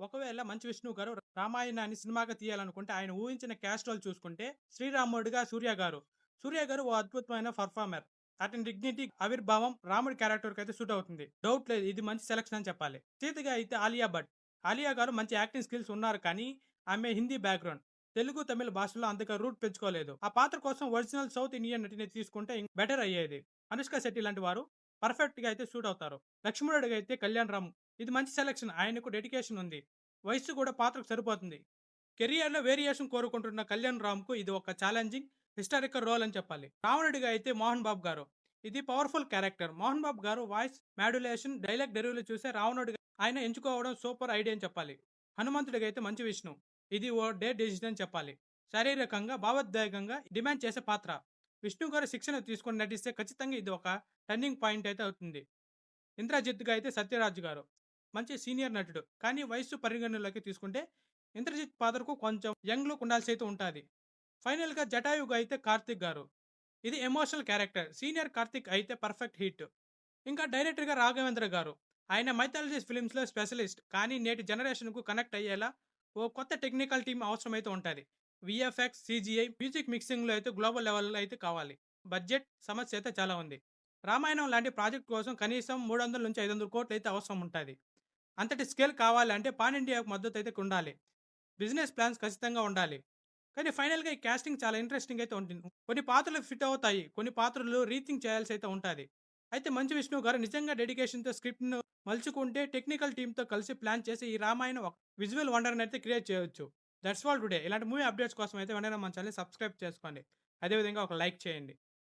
ఒకవేళ మంచి విష్ణు గారు రామాయణాన్ని సినిమాగా తీయాలనుకుంటే ఆయన ఊహించిన క్యాస్ట్ రోల్ చూసుకుంటే శ్రీరాముడిగా సూర్య గారు. సూర్య గారు ఓ అద్భుతమైన పర్ఫార్మర్ అతని డిగ్నిటీ ఆవిర్భావం రాముడి క్యారెక్టర్కి అయితే సూట్ అవుతుంది. డౌట్ లేదు ఇది మంచి సెలక్షన్ అని చెప్పాలి. సీతగా అయితే ఆలియా భట్. ఆలియా గారు మంచి యాక్టింగ్ స్కిల్స్ ఉన్నారు కానీ ఆమె హిందీ బ్యాక్గ్రౌండ్ తెలుగు తమిళ భాషలో అంతగా రూట్ పెంచుకోలేదు. ఆ పాత్ర కోసం ఒరిజినల్ సౌత్ ఇండియన్ నటిని తీసుకుంటే బెటర్ అయ్యేది. అనుష్క శెట్టి లాంటి వారు పర్ఫెక్ట్గా అయితే సూట్ అవుతారు. లక్ష్మణుడిగా అయితే కళ్యాణ్ రామ్. ఇది మంచి సెలక్షన్. ఆయనకు డెడికేషన్ ఉంది. వయసు కూడా పాత్రకు సరిపోతుంది. కెరియర్లో వేరియేషన్ కోరుకుంటున్న కళ్యాణ్ రామ్కు ఇది ఒక ఛాలెంజింగ్ హిస్టారికల్ రోల్ అని చెప్పాలి. రావణుడిగా అయితే మోహన్ బాబు గారు. ఇది పవర్ఫుల్ క్యారెక్టర్. మోహన్ బాబు గారు వాయిస్ మాడ్యులేషన్ డైలాగ్ డెలివరీ చూసే రావణుడిగా ఆయన ఎంచుకోవడం సూపర్ ఐడియా అని చెప్పాలి. హనుమంతుడిగా అయితే మంచి విష్ణు. ఇది ఓ డే డెసిజన్ చెప్పాలి. శారీరకంగా భావోద్వేగంగా డిమాండ్ చేసే పాత్ర. విష్ణు గారు శిక్షణ తీసుకొని నటిస్తే ఖచ్చితంగా ఇది ఒక టర్నింగ్ పాయింట్ అయితే అవుతుంది. ఇంద్రజిత్గా అయితే సత్యరాజ్ గారు. మంచి సీనియర్ నటుడు. కానీ వయస్సు పరిగణనలోకి తీసుకుంటే ఇంద్రజిత్ పాత్రకు కొంచెం యంగ్ లుక్ ఉండాల్సి అయితే ఉంటుంది. ఫైనల్గా జటాయుగా అయితే కార్తిక్ గారు. ఇది ఎమోషనల్ క్యారెక్టర్. సీనియర్ కార్తిక్ అయితే పర్ఫెక్ట్ హిట్. ఇంకా డైరెక్టర్గా రాఘవేంద్ర గారు. ఆయన మైథాలజీస్ ఫిల్మ్స్లో స్పెషలిస్ట్. కానీ నేటి జనరేషన్కు కనెక్ట్ అయ్యేలా ఓ కొత్త టెక్నికల్ టీం అవసరమైతే ఉంటుంది. విఎఫ్ఎక్స్ సిజిఐ మ్యూజిక్ మిక్సింగ్లో అయితే గ్లోబల్ లెవెల్లో అయితే కావాలి. బడ్జెట్ సమస్య అయితే చాలా ఉంది. రామాయణం లాంటి ప్రాజెక్ట్ కోసం కనీసం మూడు వందల నుంచి ఐదు వందల కోట్లు అయితే అవసరం ఉంటుంది. అంతటి స్కేల్ కావాలంటే పాన్ ఇండియాకు మద్దతు అయితే ఉండాలి. బిజినెస్ ప్లాన్స్ ఖచ్చితంగా ఉండాలి. కానీ ఫైనల్గా ఈ క్యాస్టింగ్ చాలా ఇంట్రెస్టింగ్ అయితే ఉంటుంది. కొన్ని పాత్రలు ఫిట్ అవుతాయి. కొన్ని పాత్రలు రీథింక్ చేయాల్సి అయితే ఉంటుంది. అయితే మంచు విష్ణు గారు నిజంగా డెడికేషన్తో స్క్రిప్ట్ను మలుచుకుంటే టెక్నికల్ టీంతో కలిసి ప్లాన్ చేసి ఈ రామాయణం ఒక విజువల్ వండర్ని అయితే క్రియేట్ చేయొచ్చు. That's all today. ఇలాంటి మూవీ అప్డేట్స్ కోసం అయితే వెంటనే మన ఛానల్ సబ్స్క్రైబ్ చేసుకోండి. అదేవిధంగా ఒక లైక్ చేయండి.